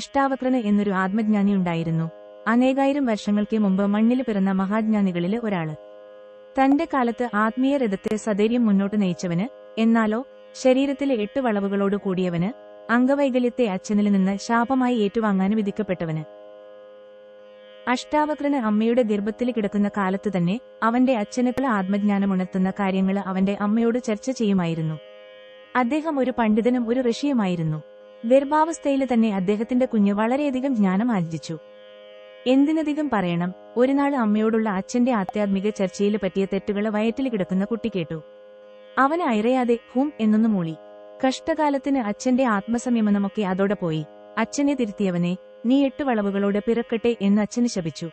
അഷ്ടാവക്രന് എന്നൊരു ആത്മജ്ഞാനി ഉണ്ടായിരുന്നു. അനേകായിരം വർഷങ്ങൾക്ക് മുമ്പ് മണ്ണിൽ പിറന്ന മഹാജ്ഞാനികളിലെ ഒരാൾ. തന്റെ കാലത്ത് ആത്മീയ രഥത്തെ സധൈര്യം മുന്നോട്ട് നയിച്ചവന് എന്നാലോ ശരീരത്തിലെ എട്ട് വളവുകളോട് കൂടിയവന് അംഗവൈകല്യത്തെ അച്ഛനിൽ നിന്ന് ശാപമായി ഏറ്റുവാങ്ങാൻ വിധിക്കപ്പെട്ടവന്. അഷ്ടാവക്രന് അമ്മയുടെ ഗർഭത്തിൽ കിടക്കുന്ന കാലത്ത് തന്നെ അവന്റെ അച്ഛനുകൾ ആത്മജ്ഞാനമുണർത്തുന്ന കാര്യങ്ങൾ അവന്റെ അമ്മയോട് ചർച്ച ചെയ്യുമായിരുന്നു. അദ്ദേഹം ഒരു പണ്ഡിതനും ഒരു ഋഷിയുമായിരുന്നു. ഗർഭാവസ്ഥയിൽ തന്നെ അദ്ദേഹത്തിന്റെ കുഞ്ഞ് വളരെയധികം ജ്ഞാനം ആർജിച്ചു. എന്തിനധികം പറയണം? ഒരുനാൾ അമ്മയോടുള്ള അച്ഛന്റെ ആധ്യാത്മിക ചർച്ചയിൽ പറ്റിയ തെറ്റുകൾ വയറ്റിൽ കിടക്കുന്ന കുട്ടി കേട്ടു. അവന് അയറയാതെ ഹും എന്നൊന്നു മൂളി. കഷ്ടകാലത്തിന് അച്ഛന്റെ ആത്മസംയമനമൊക്കെ അതോടെ പോയി. അച്ഛനെ തിരുത്തിയവനെ നീ എട്ട് വളവുകളോട് പിറക്കട്ടെ എന്ന് അച്ഛന് ശപിച്ചു.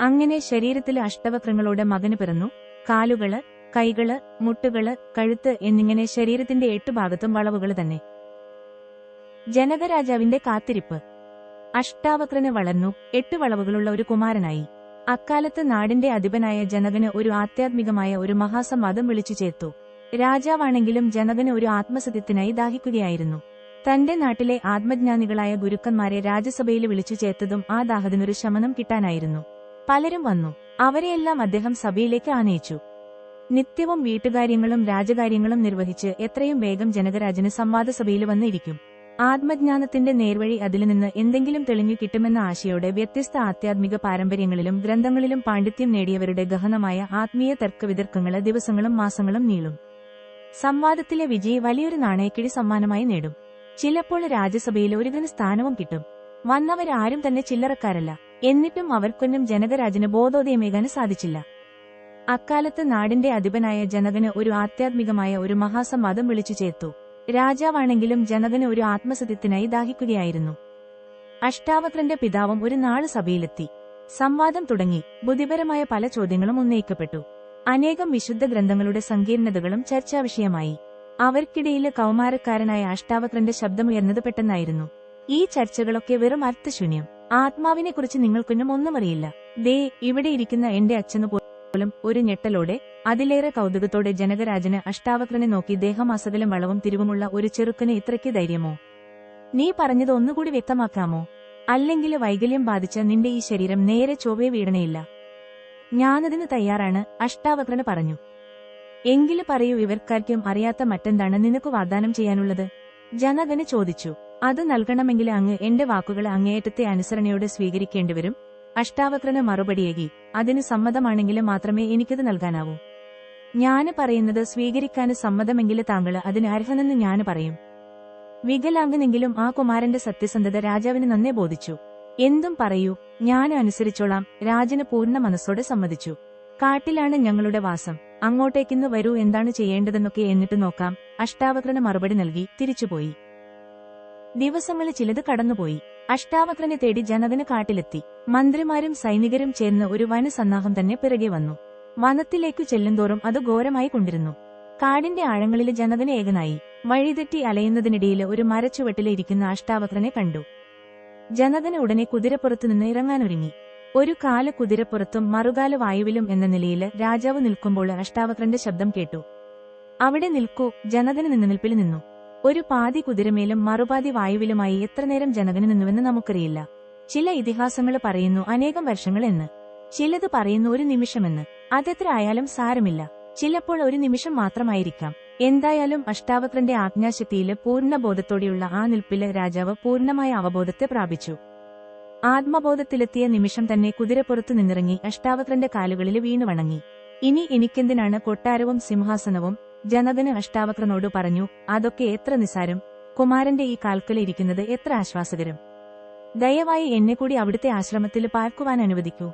അങ്ങനെ ശരീരത്തിലെ അഷ്ടവക്രങ്ങളോട് മകന് പിറന്നു. കാലുകൾ കൈകൾ മുട്ടുകൾ കഴുത്ത് എന്നിങ്ങനെ ശരീരത്തിന്റെ എട്ട് ഭാഗത്തും വളവുകൾ തന്നെ. ജനകരാജാവിന്റെ കാത്തിരിപ്പ്. അഷ്ടാവക്രന് വളർന്നു എട്ട് വളവുകളുള്ള ഒരു കുമാരനായി. അക്കാലത്ത് നാടിന്റെ അധിപനായ ജനകന് ഒരു ആധ്യാത്മികമായ ഒരു മഹാസംവാദം വിളിച്ചു ചേർത്തു. രാജാവാണെങ്കിലും ജനകന് ഒരു ആത്മസത്യത്തിനായി ദാഹിക്കുകയായിരുന്നു. തന്റെ നാട്ടിലെ ആത്മജ്ഞാനികളായ ഗുരുക്കന്മാരെ രാജ്യസഭയിൽ വിളിച്ചു ചേർത്തതും ആ ദാഹത്തിനൊരു ശമനം കിട്ടാനായിരുന്നു. പലരും വന്നു. അവരെയെല്ലാം അദ്ദേഹം സഭയിലേക്ക് ആനയിച്ചു. നിത്യവും വീട്ടുകാര്യങ്ങളും രാജകാര്യങ്ങളും നിർവഹിച്ച് എത്രയും വേഗം ജനകരാജന് സംവാദസഭയിൽ വന്നിരിക്കും. ആത്മജ്ഞാനത്തിന്റെ നേർവഴി അതിൽ നിന്ന് എന്തെങ്കിലും തെളിഞ്ഞു കിട്ടുമെന്ന ആശയോടെ വ്യത്യസ്ത ആധ്യാത്മിക പാരമ്പര്യങ്ങളിലും ഗ്രന്ഥങ്ങളിലും പാണ്ഡിത്യം നേടിയവരുടെ ഗഹനമായ ആത്മീയ തർക്കവിതർക്കങ്ങൾ ദിവസങ്ങളും മാസങ്ങളും നീളും. സംവാദത്തിലെ വിജയി വലിയൊരു നാണയക്കിഴി സമ്മാനമായി നേടും. ചിലപ്പോൾ രാജ്യസഭയിൽ ഒരുതിന് സ്ഥാനവും കിട്ടും. വന്നവരാരും തന്നെ ചില്ലറക്കാരല്ല. എന്നിട്ടും അവർക്കൊന്നും ജനകരാജന് ബോധോദയമേകാൻ സാധിച്ചില്ല. അക്കാലത്ത് നാടിന്റെ അധിപനായ ജനകന് ഒരു ആധ്യാത്മികമായ ഒരു മഹാസംവാദം വിളിച്ചു ചേർത്തു. രാജാവാണെങ്കിലും ജനകന് ഒരു ആത്മസത്യത്തിനായി ദാഹിക്കുകയായിരുന്നു. അഷ്ടാവക്രന്റെ പിതാവും ഒരു നാൾ സഭയിലെത്തി. സംവാദം തുടങ്ങി. ബുദ്ധിപരമായ പല ചോദ്യങ്ങളും ഉന്നയിക്കപ്പെട്ടു. അനേകം വിശുദ്ധ ഗ്രന്ഥങ്ങളുടെ സങ്കീർണതകളും ചർച്ചാവിഷയമായി അവർക്കിടയിലെ കൗമാരക്കാരനായ അഷ്ടാവക്രന്റെ ശബ്ദമുയർന്നത് പെട്ടെന്നായിരുന്നു. ഈ ചർച്ചകളൊക്കെ വെറും അർത്ഥശൂന്യം. ആത്മാവിനെക്കുറിച്ച് നിങ്ങൾക്കൊന്നും ഒന്നും അറിയില്ല. ദേ ഇവിടെ ഇരിക്കുന്ന എന്റെ അച്ഛനു പോലും ഒരു ഞെട്ടലോടെ അതിലേറെ കൗതുകത്തോടെ ജനകരാജന് അഷ്ടാവക്രനെ നോക്കി ദേഹം ദേഹമാസകലം വളവും തിരിവുമുള്ള ഒരു ചെറുക്കന് ഇത്രയ്ക്ക് ധൈര്യമോ? നീ പറഞ്ഞത് ഒന്നുകൂടി വ്യക്തമാക്കാമോ? അല്ലെങ്കിൽ വൈകല്യം ബാധിച്ച നിന്റെ ഈ ശരീരം നേരെ ചൊവ്വേ വീടണയില്ല ഞാനതിന് തയ്യാറാണ് അഷ്ടാവക്രന് പറഞ്ഞു. എങ്കിൽ പറയൂ ഇവർക്കാർക്കും അറിയാത്ത മറ്റെന്താണ് നിനക്ക് വാഗ്ദാനം ചെയ്യാനുള്ളത്? ജനകന് ചോദിച്ചു. അത് നൽകണമെങ്കിൽ അങ്ങ് എന്റെ വാക്കുകൾ അങ്ങേയറ്റത്തെ അനുസരണയോടെ സ്വീകരിക്കേണ്ടിവരും അഷ്ടാവക്രന് മറുപടിയേകി അതിന് സമ്മതമാണെങ്കിൽ മാത്രമേ എനിക്കത് നൽകാനാവൂ. ഞാൻ പറയുന്നത് സ്വീകരിക്കാന് സമ്മതമെങ്കിൽ താങ്കൾ അതിന് അർഹനെന്ന് ഞാൻ പറയും. വികലാംഗനെങ്കിലും ആ കുമാരന്റെ സത്യസന്ധത രാജാവിന് നന്നേ ബോധിച്ചു. എന്തും പറയൂ ഞാൻ അനുസരിച്ചോളാം രാജന് പൂർണ മനസ്സോടെ സമ്മതിച്ചു. കാട്ടിലാണ് ഞങ്ങളുടെ വാസം. അങ്ങോട്ടേക്കിന്ന് വരൂ എന്താണ് ചെയ്യേണ്ടതെന്നൊക്കെ എന്നിട്ട് നോക്കാം അഷ്ടാവക്രന് മറുപടി നൽകി തിരിച്ചുപോയി. ദിവസങ്ങൾ ചിലത് കടന്നുപോയി. അഷ്ടാവക്രനെ തേടി ജനതന് കാട്ടിലെത്തി. മന്ത്രിമാരും സൈനികരും ചേർന്ന് ഒരു വനസന്നാഹം തന്നെ പിറകെ വന്നു. വനത്തിലേക്കു ചെല്ലുന്തോറും അത് ഘോരമായി കൊണ്ടിരുന്നു. കാടിന്റെ ആഴങ്ങളിൽ ജനതന് ഏകനായി. വഴിതെറ്റി അലയുന്നതിനിടയിൽ ഒരു മരച്ചുവട്ടിലെ ഇരിക്കുന്ന അഷ്ടാവക്രനെ കണ്ടു. ജനതന് ഉടനെ കുതിരപ്പുറത്തു നിന്ന് ഇറങ്ങാനൊരുങ്ങി. ഒരു കാൽ കുതിരപ്പുറത്തും മറുകാല വായുവിലും എന്ന നിലയിൽ രാജാവ് നിൽക്കുമ്പോൾ അഷ്ടാവക്രന്റെ ശബ്ദം കേട്ടു. അവിടെ നിൽക്കൂ ജനതന് നിന്ന് നിൽപ്പിൽ നിന്നു. ഒരു പാതി കുതിരമേലും മറുപാതി വായുവിലുമായി എത്ര നേരം ജനകന് നിന്നുവെന്ന് നമുക്കറിയില്ല. ചില ഇതിഹാസങ്ങൾ പറയുന്നു അനേകം വർഷങ്ങൾ എന്ന് ചിലത് പറയുന്നു ഒരു നിമിഷമെന്ന്. അതെത്ര ആയാലും സാരമില്ല. ചിലപ്പോൾ ഒരു നിമിഷം മാത്രമായിരിക്കാം. എന്തായാലും അഷ്ടാവക്രന്റെ ആജ്ഞാശക്തിയിൽ പൂർണ ബോധത്തോടെയുള്ള ആ നിൽപ്പിൽ രാജാവ് പൂർണമായ അവബോധത്തെ പ്രാപിച്ചു. ആത്മബോധത്തിലെത്തിയ നിമിഷം തന്നെ കുതിരപ്പുറത്തു നിന്നിറങ്ങി അഷ്ടാവക്രന്റെ കാലുകളിൽ വീണു വണങ്ങി ഇനി എനിക്കെന്തിനാണ് കൊട്ടാരവും സിംഹാസനവും ജനകന് അഷ്ടാവക്രനോട് പറഞ്ഞു അതൊക്കെ എത്ര നിസാരം കുമാരന്റെ ഈ കാൽക്കലിരിക്കുന്നത് എത്ര ആശ്വാസകരം. ദയവായി എന്നെ കൂടി അവിടുത്തെ ആശ്രമത്തിൽ പാർക്കുവാൻ അനുവദിക്കൂ.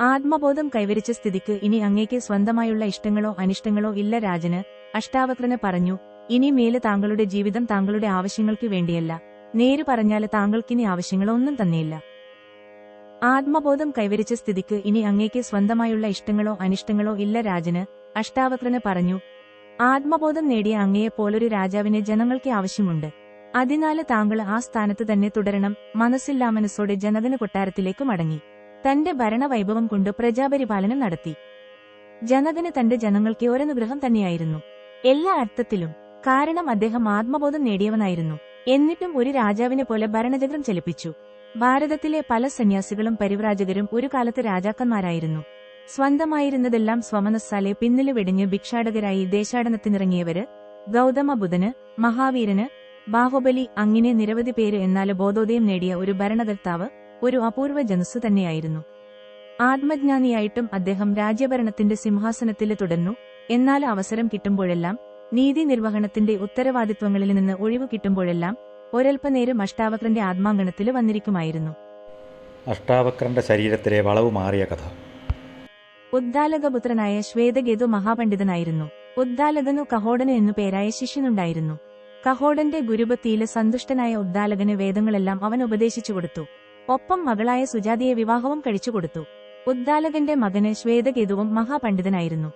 ആത്മബോധം കൈവരിച്ച സ്ഥിതിക്ക് ഇനി അങ്ങേക്ക് സ്വന്തമായുള്ള ഇഷ്ടങ്ങളോ അനിഷ്ടങ്ങളോ ഇല്ല രാജന്. അഷ്ടാവക്രന് പറഞ്ഞു ഇനി മേലെ താങ്കളുടെ ജീവിതം താങ്കളുടെ ആവശ്യങ്ങൾക്ക് വേണ്ടിയല്ല. നേരു പറഞ്ഞാൽ താങ്കൾക്കിനി ആവശ്യങ്ങളൊന്നും തന്നെയില്ല. ആത്മബോധം കൈവരിച്ച സ്ഥിതിക്ക് ഇനി അങ്ങേക്ക് സ്വന്തമായുള്ള ഇഷ്ടങ്ങളോ അനിഷ്ടങ്ങളോ ഇല്ല രാജന്. അഷ്ടാവക്രന് പറഞ്ഞു ആത്മബോധം നേടിയ അങ്ങയെപ്പോലൊരു രാജാവിനെ ജനങ്ങൾക്ക് ആവശ്യമുണ്ട്. അതിനാല് താങ്കൾ ആ സ്ഥാനത്ത് തന്നെ തുടരണം. മനസ്സില്ലാ മനസ്സോടെ ജനതന കൊട്ടാരത്തിലേക്ക് മടങ്ങി. തന്റെ ഭരണവൈഭവം കൊണ്ട് പ്രജാപരിപാലനം നടത്തി. ജനകന് തന്റെ ജനങ്ങൾക്ക് ഒരനുഗ്രഹം തന്നെയായിരുന്നു. എല്ലാ അർത്ഥത്തിലും കാരണം അദ്ദേഹം ആത്മബോധം നേടിയവനായിരുന്നു. എന്നിട്ടും ഒരു രാജാവിനെ പോലെ ഭരണചക്രം ചലിപ്പിച്ചു. ഭാരതത്തിലെ പല സന്യാസികളും പരിവ്രാജകരും ഒരു കാലത്ത് രാജാക്കന്മാരായിരുന്നു. സ്വന്തമായിരുന്നതെല്ലാം സ്വമനസ്സാലെ പിന്നിൽ വെടിഞ്ഞ് ഭിക്ഷാടകരായി ദേശാടനത്തിനിറങ്ങിയവര് ഗൗതമ ബുധന് മഹാവീരന് ബാഹുബലി അങ്ങനെ നിരവധി പേര് എന്നാൽ ബോധോദയം നേടിയ ഒരു ഭരണകർത്താവ് ഒരു അപൂർവ ജനസ് തന്നെയായിരുന്നു. ആത്മജ്ഞാനിയായിട്ടും അദ്ദേഹം രാജ്യഭരണത്തിന്റെ സിംഹാസനത്തിൽ തുടർന്നു. എന്നാൽ അവസരം കിട്ടുമ്പോഴെല്ലാം നീതി നിർവഹണത്തിന്റെ ഉത്തരവാദിത്വങ്ങളിൽ നിന്ന് ഒഴിവ് കിട്ടുമ്പോഴെല്ലാം ഒരൽപ്പനേരം അഷ്ടാവക്രന്റെ ആത്മാങ്കണത്തിൽ വന്നിരിക്കുമായിരുന്നു. അഷ്ടാവക്രന്റെ ശരീരത്തിലെ വളവ് മാറിയ കഥ. ഉദ്ദാലകപുത്രനായ ശ്വേതകേതു മഹാപണ്ഡിതനായിരുന്നു. ഉദ്ദാലകനു കഹോടന് എന്നു പേരായ ശിഷ്യനുണ്ടായിരുന്നു. കഹോടന്റെ ഗുരുപത്തിയിൽ സന്തുഷ്ടനായ ഉദ്ദാലകന് വേദങ്ങളെല്ലാം അവൻ ഉപദേശിച്ചു കൊടുത്തു. ഒപ്പം മകളായ സുജാതിയെ വിവാഹവും കഴിച്ചു കൊടുത്തു. ഉദ്ദാലകന്റെ മകന് ശ്വേതകേതുവും മഹാപണ്ഡിതനായിരുന്നു.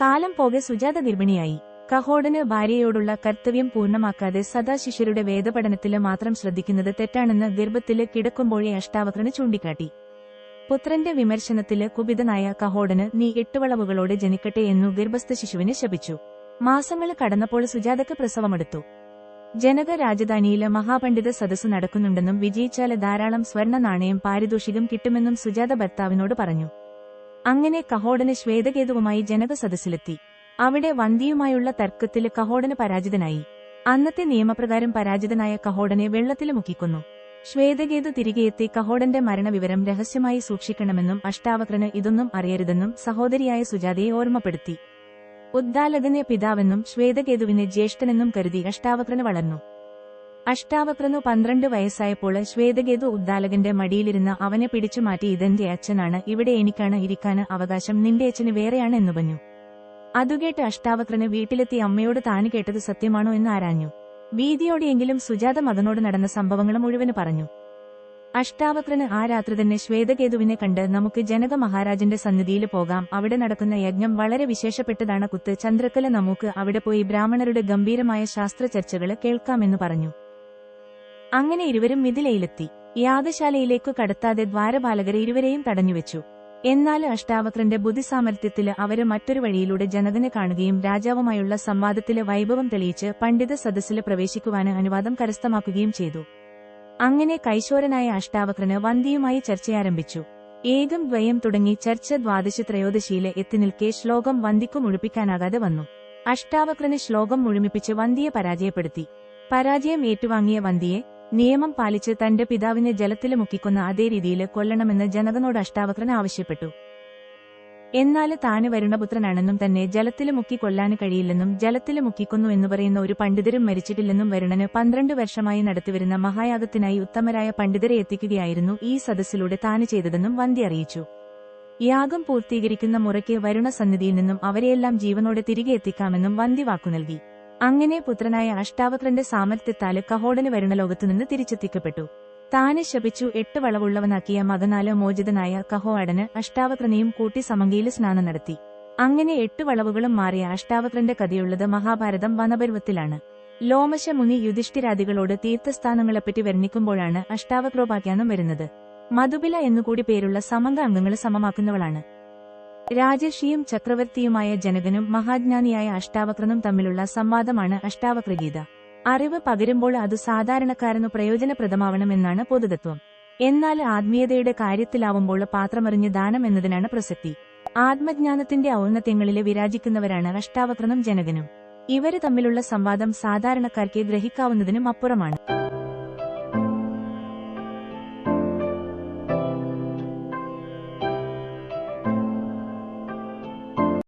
കാലം പോകെ സുജാത ഗർഭിണിയായി. കഹോടന് ഭാര്യയോടുള്ള കർത്തവ്യം പൂർണമാക്കാതെ സദാ ശിഷ്യരുടെ വേദപഠനത്തിൽ മാത്രം ശ്രദ്ധിക്കുന്നത് തെറ്റാണെന്ന് ഗർഭത്തിൽ കിടക്കുമ്പോഴേ അഷ്ടാവക്രന് ചൂണ്ടിക്കാട്ടി. പുത്രന്റെ വിമർശനത്തിൽ കുപിതനായ കഹോടന് നീ എട്ടുവളവുകളോട് ജനിക്കട്ടെ എന്നു ഗർഭസ്ഥ ശിശുവിനെ ശപിച്ചു. മാസങ്ങൾ കടന്നപ്പോൾ സുജാതക്ക് പ്രസവമെടുത്തു. ജനക രാജധാനിയിൽ മഹാപണ്ഡിത സദസ്സ് നടക്കുന്നുണ്ടെന്നും വിജയിച്ചാൽ ധാരാളം സ്വർണ നാണയം പാരിതോഷികം കിട്ടുമെന്നും സുജാത ഭർത്താവിനോട് പറഞ്ഞു. അങ്ങനെ കഹോടന് ശ്വേതകേതുവുമായി ജനക സദസ്സിലെത്തി. അവിടെ വന്തിയുമായുള്ള തർക്കത്തിൽ കഹോടന് പരാജിതനായി. അന്നത്തെ നിയമപ്രകാരം പരാജിതനായ കഹോടനെ വെള്ളത്തിൽ മുക്കിക്കൊന്നു. ശ്വേതകേതു തിരികെയെത്തി കഹോടന്റെ മരണവിവരം രഹസ്യമായി സൂക്ഷിക്കണമെന്നും അഷ്ടാവക്രന് ഇതൊന്നും അറിയരുതെന്നും സഹോദരിയായ സുജാതയെ ഓർമ്മപ്പെടുത്തി. ഉദ്ദാലകനെ പിതാവെന്നും ശ്വേതകേതുവിനെ ജ്യേഷ്ഠനെന്നും കരുതി അഷ്ടാവക്രന് വളർന്നു. അഷ്ടാവക്രനു പന്ത്രണ്ട് വയസ്സായപ്പോൾ ശ്വേതകേതു ഉദ്ദാലകന്റെ മടിയിലിരുന്ന അവനെ പിടിച്ചു മാറ്റി ഇതെന്റെ അച്ഛനാണ് ഇവിടെ എനിക്കാണ് ഇരിക്കാന് അവകാശം നിന്റെ അച്ഛന് വേറെയാണ് എന്നു പറഞ്ഞു. അതുകേട്ട് അഷ്ടാവക്രന് വീട്ടിലെത്തി അമ്മയോട് താന് കേട്ടത് സത്യമാണോ എന്ന് ആരാഞ്ഞു. ഭീതിയോടെയെങ്കിലും സുജാത മകനോട് നടന്ന സംഭവങ്ങൾ മുഴുവൻ പറഞ്ഞു. അഷ്ടാവക്രന് ആ രാത്രി തന്നെ ശ്വേതകേതുവിനെ കണ്ട് നമുക്ക് ജനക മഹാരാജന്റെ സന്നിധിയിൽ പോകാം. അവിടെ നടക്കുന്ന യജ്ഞം വളരെ വിശേഷപ്പെട്ടതാണ്. കുത്ത് ചന്ദ്രക്കല നമുക്ക് അവിടെ പോയി ബ്രാഹ്മണരുടെ ഗംഭീരമായ ശാസ്ത്ര ചർച്ചകൾ കേൾക്കാമെന്ന് പറഞ്ഞു. അങ്ങനെ ഇരുവരും മിഥിലയിലെത്തി. യാഗശാലയിലേക്കു കടത്താതെ ദ്വാരപാലകരെ ഇരുവരെയും തടഞ്ഞുവെച്ചു. എന്നാൽ അഷ്ടാവക്രന്റെ ബുദ്ധിസാമർത്ഥ്യത്തിൽ അവർ മറ്റൊരു വഴിയിലൂടെ ജനതനെ കാണുകയും രാജാവുമായുള്ള സംവാദത്തിലെ വൈഭവം തെളിയിച്ച് പണ്ഡിത സദസ്സിൽ പ്രവേശിക്കുവാന് അനുവാദം കരസ്ഥമാക്കുകയും ചെയ്തു. അങ്ങനെ കൈശോരനായ അഷ്ടാവക്രന് വന്തിയുമായി ചർച്ചയാരംഭിച്ചു. ഏകം ദ്വയം തുടങ്ങി ചർച്ച ദ്വാദശി ത്രയോദശിയിൽ എത്തിനിൽക്കെ ശ്ലോകം വന്തിക്കു മുഴുപ്പിക്കാനാകാതെ വന്നു. അഷ്ടാവക്രന് ശ്ലോകം മുഴുമിപ്പിച്ച് വന്ദിയെ പരാജയപ്പെടുത്തി. പരാജയം ഏറ്റുവാങ്ങിയ വന്തിയെ നിയമം പാലിച്ച് തന്റെ പിതാവിനെ ജലത്തിൽ മുക്കിക്കുന്ന അതേ രീതിയിൽ കൊല്ലണമെന്ന് ജനകനോട് അഷ്ടാവക്രൻ ആവശ്യപ്പെട്ടു. എന്നാൽ താന് വരുണപുത്രനാണെന്നും തന്നെ ജലത്തിൽ മുക്കി കൊല്ലാന് കഴിയില്ലെന്നും ജലത്തിൽ മുക്കിക്കുന്നു എന്ന് പറയുന്ന ഒരു പണ്ഡിതരും മരിച്ചിട്ടില്ലെന്നും വരുണന് പന്ത്രണ്ട് വർഷമായി നടത്തിവരുന്ന മഹായാഗത്തിനായി ഉത്തമരായ പണ്ഡിതരെ എത്തിക്കുകയായിരുന്നു ഈ സദസ്സിലൂടെ താന് ചെയ്തതെന്നും വന്തി അറിയിച്ചു. യാഗം പൂർത്തീകരിക്കുന്ന മുറയ്ക്ക് വരുണ സന്നിധിയിൽ നിന്നും അവരെയെല്ലാം ജീവനോടെ തിരികെ എത്തിക്കാമെന്നും വന്തി വാക്കു നൽകി. അങ്ങനെ പുത്രനായ അഷ്ടാവക്രന്റെ സാമർത്ഥ്യത്താൽ കഹോടന് വരുന്ന ലോകത്തുനിന്ന് തിരിച്ചെത്തിക്കപ്പെട്ടു. താനെ ശപിച്ചു എട്ട് വളവുള്ളവനാക്കിയ മകനാല് മോചിതനായ കഹോഅടന് അഷ്ടാവക്രനെയും കൂട്ടി സമങ്കയിൽ സ്നാനം നടത്തി. അങ്ങനെ എട്ട് വളവുകളും മാറിയ അഷ്ടാവക്രന്റെ കഥയുള്ളത് മഹാഭാരതം വനപർവത്തിലാണ് ലോമശ മുനി യുധിഷ്ഠിരാദികളോട് തീർത്ഥസ്ഥാനങ്ങളെപ്പറ്റി വർണിക്കുമ്പോഴാണ് അഷ്ടാവക്രോപാഖ്യാനം വരുന്നത്. മധുബില എന്നുകൂടി പേരുള്ള സമങ്ക അംഗങ്ങൾ സമമാക്കുന്നവളാണ്. രാജർഷിയും ചക്രവർത്തിയുമായ ജനകനും മഹാജ്ഞാനിയായ അഷ്ടാവക്രനും തമ്മിലുള്ള സംവാദമാണ് അഷ്ടാവക്രഗീത. അറിവ് പകരുമ്പോൾ അത് സാധാരണക്കാരനു പ്രയോജനപ്രദമാവണമെന്നാണ് പൊതുതത്വം. എന്നാൽ ആത്മീയതയുടെ കാര്യത്തിലാവുമ്പോൾ പാത്രമറിഞ്ഞ് ദാനം എന്നതിനാണ് പ്രസക്തി. ആത്മജ്ഞാനത്തിന്റെ ഔന്നത്യങ്ങളിലെ വിരാജിക്കുന്നവരാണ് അഷ്ടാവക്രനും ജനകനും. ഇവർ തമ്മിലുള്ള സംവാദം സാധാരണക്കാർക്ക് ഗ്രഹിക്കാവുന്നതിനും അപ്പുറമാണ്.